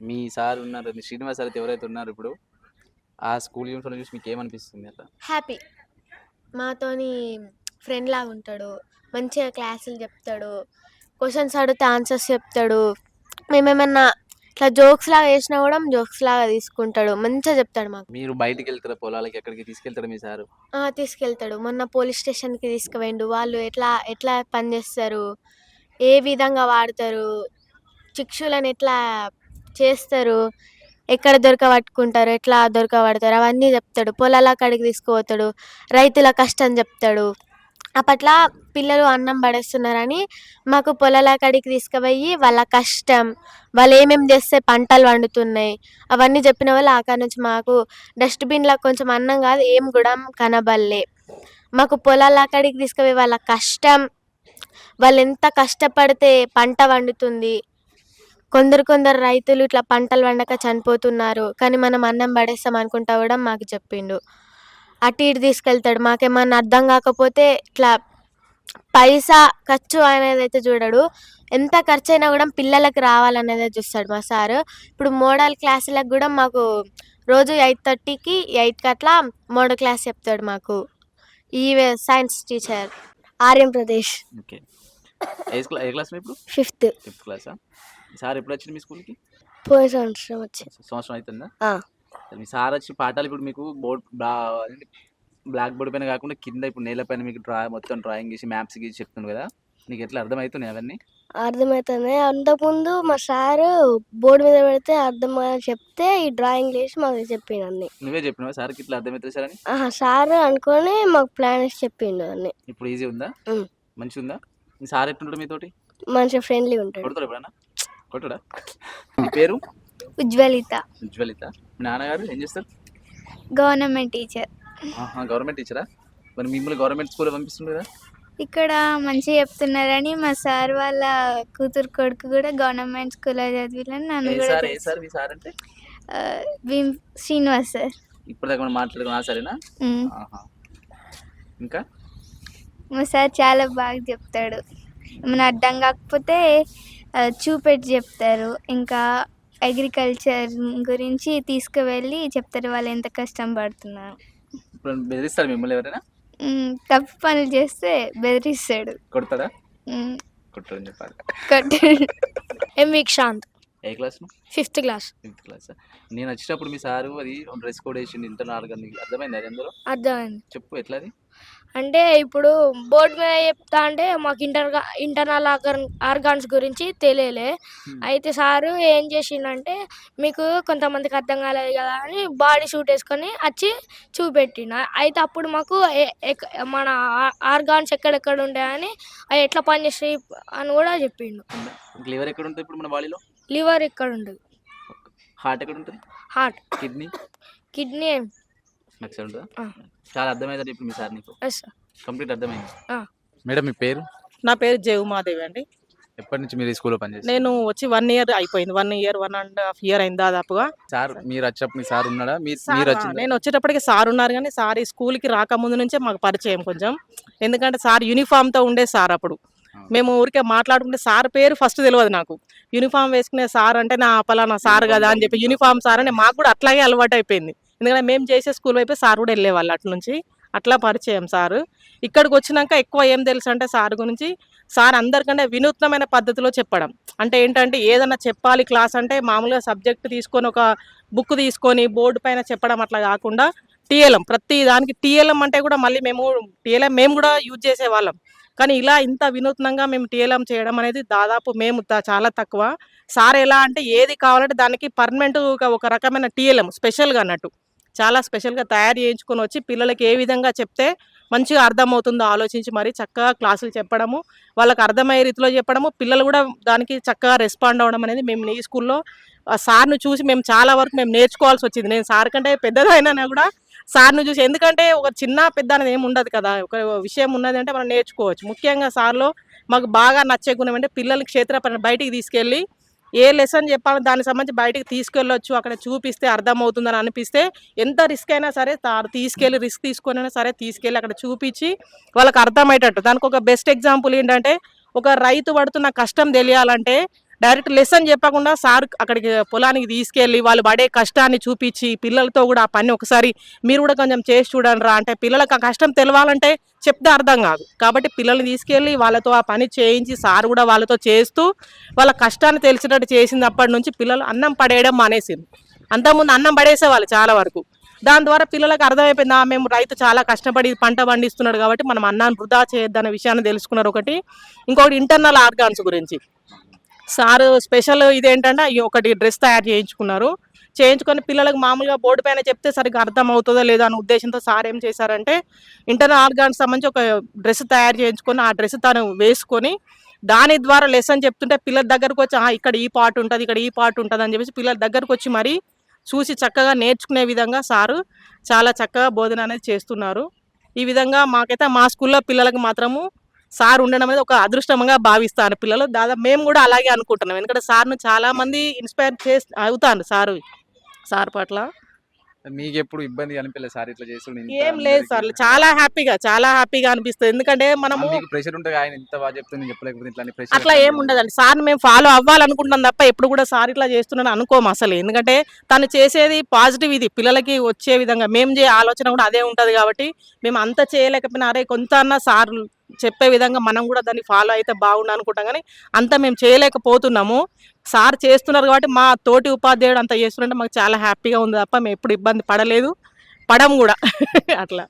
మీ sir ఉన్నారు మీ Srinivas sir ఎవరైతే ఉన్నారు ఇప్పుడు ఆ స్కూల్ యూనిఫామ్ చూసి మీకు ఏమనిపిస్తుంది అట్లా? హ్యాపీ. మాతోని ఫ్రెండ్ లాగా ఉంటాడు మంచిగా క్లాసులు చెప్తాడు క్వశ్చన్స్ అడిగితే ఆన్సర్స్ చెప్తాడు. మేమేమన్నా ఇట్లా జోక్స్ లాగా వేసినా కూడా జోక్స్ లాగా తీసుకుంటాడు మంచిగా చెప్తాడు మాకు. మీరు బయటికి వెళ్తారా పొలాలకి ఎక్కడికి తీసుకెళ్తారా మీ సారు? ఆ, తీసుకెళ్తాడు. మొన్న పోలీస్ స్టేషన్కి తీసుకుపోయిండు. వాళ్ళు ఎట్లా ఎట్లా పనిచేస్తారు ఏ విధంగా వాడతారు చిక్షులను ఎట్లా చేస్తారు. ఎక్కడ దొరకబట్టుకుంటారు ఎట్లా దొరకబడతారు అవన్నీ చెప్తాడు. పొలాల కాడికి తీసుకుపోతాడు రైతుల కష్టం చెప్తాడు. అప్పట్లో పిల్లలు అన్నం పడేస్తున్నారని మాకు పొలాల కాడికి తీసుకుపోయి వాళ్ళ కష్టం వాళ్ళు ఏమేమి చేస్తే పంటలు వండుతున్నాయి అవన్నీ చెప్పిన వాళ్ళు అక్కడ నుంచి మాకు డస్ట్బిన్లో కొంచెం అన్నం కాదు ఏం కూడా కనబల్లే మాకు పొలాల కాడికి తీసుకుపోయి వాళ్ళ కష్టం వాళ్ళు ఎంత కష్టపడితే పంట వండుతుంది కొందరు కొందరు రైతులు ఇట్లా పంటలు వండక చనిపోతున్నారు. కానీ మనం అన్నం పడేస్తాం అనుకుంటా కూడా మాకు చెప్పిండు. అటు ఇటు తీసుకెళ్తాడు. మాకేమన్నా అర్థం కాకపోతే ఇట్లా పైసా ఖర్చు అనేది అయితే చూడడు. ఎంత ఖర్చు అయినా కూడా పిల్లలకు రావాలనేది చూస్తాడు మా సారు. ఇప్పుడు మోడల్ క్లాసులకు కూడా మాకు రోజు ఎయిట్ థర్టీకి ఎయిట్కి అట్లా మోడల్ క్లాస్ చెప్తాడు మాకు. ఈ సైన్స్ టీచర్. ఆర్యం ప్రదేశ్. ఓకే. ఏ క్లాస్ ఏ క్లాస్ ఇప్పుడు? ఫిఫ్త్. ఫిఫ్త్ క్లాసా? సార్ ఎప్పుడు వచ్చింది మీ స్కూల్కి? పోయిన సంవత్సరం వచ్చి. సంవత్సరం అవుతుందా. మీ సార్ వచ్చి పాఠాలు ఇప్పుడు మీకు బోర్డ్ బ్లాక్ బోర్డ్ పైన కాకుండా కింద ఇప్పుడు నేల పైన మీకు డ్రా మొత్తం డ్రాయింగ్ చేసి మ్యాప్స్ గీసి చెప్తుంది కదా? నీకు ఎట్లా అర్థమవుతున్నాయి అవన్నీ? అర్థమవుతుంది అంతకుముందు మా సారు బోర్డు మీద పెడితే అర్థం చెప్తే ఈ డ్రాయింగ్ వేసి మాకు చెప్పిండు అన్ని. నువ్వే చెప్పినావా? సార్కి ఇట్లా అర్థమవుతుంది సార్ అని? సార్ అనుకొని మాకు ప్లాన్ వేసి చెప్పిండు అన్ని. ఇప్పుడు ఈజీ ఉందా. మంచిగా ఉందా మీ సార్ ఎట్లుంటాడు మీతోటి? మంచిగా ఫ్రెండ్లీ ఉంటాడు. కొడతాడు ఎప్పుడన్నా కొట్టడా? మీ పేరు? ఉజ్వలిత. ఉజ్వలిత. మీ నాన్నగారు ఏం చేస్తారు? Government teacher. గవర్నమెంట్ టీచరా? మరి మిమ్మల్ని గవర్నమెంట్ స్కూల్ పంపిస్తుంది కదా? ఇక్కడ మంచిగా చెప్తున్నారని మా సార్ వాళ్ళ కూతురు కొడుకు కూడా గవర్నమెంట్ స్కూల్లో చదివిలని నన్ను ఏ కూడా సార్ ఏ తెలుసు. సార్ మీ సార్ అంటే? ఆ, భీమ్ శ్రీనివాస్ సార్. ఇప్పటిదాకా మనం మాట్లాడుకున్నా సరేనా. ఇంకా? మా సార్ చాలా బాగా చెప్తాడు. ఏమైనా అర్థం కాకపోతే చూపెట్టి చెప్తారు. ఇంకా అగ్రికల్చర్ గురించి తీసుకువెళ్ళి చెప్తారు వాళ్ళు ఎంత కష్టం పడుతున్నారు. బెదిరిస్తారు మిమ్మల్ని ఎవరైనా? తప్పు పనులు చేస్తే బెదిరిస్తాడు. కొడతాడా? ఉమ్, కొట్టడని చెప్పాలి. కొట్టాడు ఎంవిక్ శాంత్ ఏ class fifth class. Fifth class. నేను వచ్చినప్పుడు మీ సారు అది డ్రెస్ కోడ్ వేసిండు ఇంటర్ నాలుగు అర్థమైంది అది అందులో? అర్థమైంది. చెప్పు ఎట్లా అది అంటే ఇప్పుడు బోర్డు మీద చెప్తా అంటే మాకు ఇంటర్ ఇంటర్నల్ ఆర్గాన్ ఆర్గాన్స్ గురించి తెలియలే. అయితే సారు ఏం చేసిండంటే మీకు కొంతమందికి అర్థం కాలేదు కదా అని బాడీ షూట్ వేసుకొని వచ్చి చూపెట్టిన. అయితే అప్పుడు మాకు మన ఆర్గాన్స్ ఎక్కడెక్కడ ఉంటాయని అవి ఎట్లా పనిచేస్తాయి అని కూడా చెప్పిండు. లివర్ ఎక్కడ ఉంటుంది ఇప్పుడు మన బాడీలో? లివర్ ఎక్కడ ఉంటుంది? హార్ట్ ఎక్కడ ఉంటుంది? హార్ట్. కిడ్నీ? కిడ్నీ నాకు సరే ఉంటుందా ఆ. చాలా అర్థమైంది ఇప్పుడు మీ సార్ నీకు. కంప్లీట్ అర్థమైంది. ఆ. మేడం మీ పేరు? నా పేరు జయమాదేవి అండి. ఎప్పటి నుంచి మీరు ఈ స్కూల్లో పనిచేస్తారు నేను వచ్చి వన్ ఇయర్ అయిపోయింది. One year one and half year అయింది దాదాపుగా. సార్ మీరు వచ్చేప్పుడు మీ సార్ ఉన్నాడా? మీరు నేను వచ్చేటప్పటికి సార్ ఉన్నారు కానీ సార్ ఈ స్కూల్కి రాకముందు నుంచే మాకు పరిచయం కొంచెం. ఎందుకంటే సార్ యూనిఫామ్తో ఉండే సార్ అప్పుడు. మేము ఊరికే మాట్లాడుకుంటే సార్ పేరు ఫస్ట్ తెలియదు నాకు. యూనిఫామ్ వేసుకునే సార్ అంటే నా పలానా సార్ కదా అని చెప్పి యూనిఫామ్ సార్ అని మాకు కూడా అట్లాగే అలవాటు అయిపోయింది ఎందుకంటే మేము చేసే స్కూల్ వైపు సార్ కూడా వెళ్ళేవాళ్ళు అట్ల నుంచి. అట్లా పరిచయం సారు. ఇక్కడికి వచ్చినాక ఎక్కువ ఏం తెలుసు అంటే సార్ గురించి సార్ అందరికంటే వినూత్నమైన పద్ధతిలో చెప్పడం. అంటే ఏంటంటే ఏదైనా చెప్పాలి క్లాస్ అంటే మామూలుగా సబ్జెక్ట్ తీసుకొని ఒక బుక్ తీసుకొని బోర్డు పైన చెప్పడం అట్లా కాకుండా టీఎల్ఎం. ప్రతి దానికి టీఎల్ఎం అంటే కూడా మళ్ళీ మేము టీఎల్ఎం మేము కూడా యూజ్ చేసేవాళ్ళం. కానీ ఇలా ఇంత వినూత్నంగా మేము టీఎల్ఎం చేయడం అనేది దాదాపు మేము చాలా తక్కువ. సార్ ఎలా అంటే ఏది కావాలంటే దానికి పర్మనెంట్ ఒక రకమైన టీఎల్ఎం స్పెషల్గా అన్నట్టు. చాలా స్పెషల్గా తయారు చేయించుకొని వచ్చి పిల్లలకి ఏ విధంగా చెప్తే మంచిగా అర్థమవుతుందో ఆలోచించి మరి చక్కగా క్లాసులు చెప్పడము వాళ్ళకి అర్థమయ్యే రీతిలో చెప్పడము పిల్లలు కూడా దానికి చక్కగా రెస్పాండ్ అవ్వడం అనేది మేము ఈ స్కూల్లో సార్ను చూసి మేము చాలా వరకు మేము నేర్చుకోవాల్సి వచ్చింది. నేను సార్ కంటే పెద్దదైనా కూడా సార్ను చూసి ఎందుకంటే ఒక చిన్న పెద్ద అనేది ఏమి ఉండదు కదా ఒక విషయం ఉన్నది అంటే మనం నేర్చుకోవచ్చు. ముఖ్యంగా సార్లో మాకు బాగా నచ్చే గుణం అంటే పిల్లల్ని క్షేత్ర బయటికి తీసుకెళ్ళి ఏ లెసన్ చెప్పాలో దానికి సంబంధించి బయటకు తీసుకెళ్ళొచ్చు. అక్కడ చూపిస్తే అర్థమవుతుందని అనిపిస్తే ఎంత రిస్క్ అయినా సరే తీసుకెళ్ళి రిస్క్ తీసుకొని అయినా సరే తీసుకెళ్ళి అక్కడ చూపించి వాళ్ళకి అర్థమయ్యేటట్టు. దానికి ఒక బెస్ట్ ఎగ్జాంపుల్ ఏంటంటే ఒక రైతు పడుతున్న కష్టం తెలియాలంటే డైరెక్ట్ లెసన్ చెప్పకుండా సార్ అక్కడికి పొలానికి తీసుకెళ్ళి వాళ్ళు పడే కష్టాన్ని చూపించి పిల్లలతో కూడా ఆ పని ఒకసారి మీరు కూడా కొంచెం చేసి చూడండి రా అంటే పిల్లలకు ఆ కష్టం తెలవాలంటే చెప్తే అర్థం కాదు. కాబట్టి పిల్లల్ని తీసుకెళ్ళి వాళ్ళతో ఆ పని చేయించి సార్ కూడా వాళ్ళతో చేస్తూ వాళ్ళ కష్టాన్ని తెలిసినట్టు చేసినప్పటి నుంచి పిల్లలు అన్నం పడేయడం మానేసింది అంతకుముందు అన్నం పడేసేవాళ్ళు చాలా వరకు. దాని ద్వారా పిల్లలకు అర్థమైపోయింది "ఆ, మేము రైతు చాలా కష్టపడి పంట పండిస్తున్నాడు కాబట్టి మనం అన్నాన్ని వృధా చేయొద్దనే విషయాన్ని తెలుసుకున్నారు ఒకటి. ఇంకొకటి ఇంటర్నల్ ఆర్గాన్స్ గురించి. సారు స్పెషల్ ఇదేంటంటే ఈ ఒకటి డ్రెస్ తయారు చేయించుకున్నారు. చేయించుకొని పిల్లలకు మామూలుగా బోర్డు పైన చెప్తే సరిగ్గా అర్థం అవుతుందో లేదో అనే ఉద్దేశంతో సార్ ఏం చేశారంటే ఇంటర్నల్ ఆర్గాన్స్ సంబంధించి ఒక డ్రెస్ తయారు చేయించుకొని ఆ డ్రెస్ తను వేసుకొని దాని ద్వారా లెసన్ చెప్తుంటే పిల్లల దగ్గరకు వచ్చి ఇక్కడ ఈ పార్ట్ ఉంటుంది ఇక్కడ ఈ పార్ట్ ఉంటుంది అని చెప్పేసి పిల్లల దగ్గరకు వచ్చి మరీ చూసి చక్కగా నేర్చుకునే విధంగా సారు చాలా చక్కగా బోధన అనేది చేస్తున్నారు. ఈ విధంగా మాకైతే మా స్కూల్లో పిల్లలకు మాత్రము సార్ ఉండడం అనేది ఒక అదృష్టంగా భావిస్తారు పిల్లలు. దాదాపు మేము కూడా అలాగే అనుకుంటున్నాం. ఎందుకంటే సార్ను చాలా మంది ఇన్స్పైర్ చేసి అవుతాను సారు. సార్ పట్ల. మీకు ఎప్పుడు ఇబ్బంది అనిపించలేదు సార్ ఇట్లా చేస్తుండే ఏం లేదు సార్? చాలా హ్యాపీగా చాలా హ్యాపీగా అనిపిస్తుంది. ఎందుకంటే మీకు ప్రెషర్ ఉంటుంది ఆయన ఇంత బాగా చెప్తుంది చెప్పలేకపోతే ఇట్లా ప్రెషర్ అట్లా ఏం ఉండదండి. సార్ మేము ఫాలో అవ్వాలనుకుంటున్నాం తప్ప ఎప్పుడు కూడా సార్ ఇట్లా చేస్తున్నాను అనుకోము అసలు. ఎందుకంటే తను చేసేది పాజిటివ్ ఇది. పిల్లలకి వచ్చే విధంగా. మేము చే ఆలోచన కూడా అదే ఉంటుంది కాబట్టి మేము అంత చేయలేకపోయినా అరే కొంత అన్న సార్ చెప్పే విధంగా మనం కూడా దాన్ని ఫాలో అయితే బాగుండు అనుకుంటాం కానీ అంత మేము చేయలేకపోతున్నాము. సార్ చేస్తున్నారు కాబట్టి మా తోటి ఉపాధ్యాయుడు అంత చేస్తుంటే మాకు చాలా హ్యాపీగా ఉంది తప్ప మేము ఎప్పుడు ఇబ్బంది పడలేదు. పడం కూడా. అట్లా.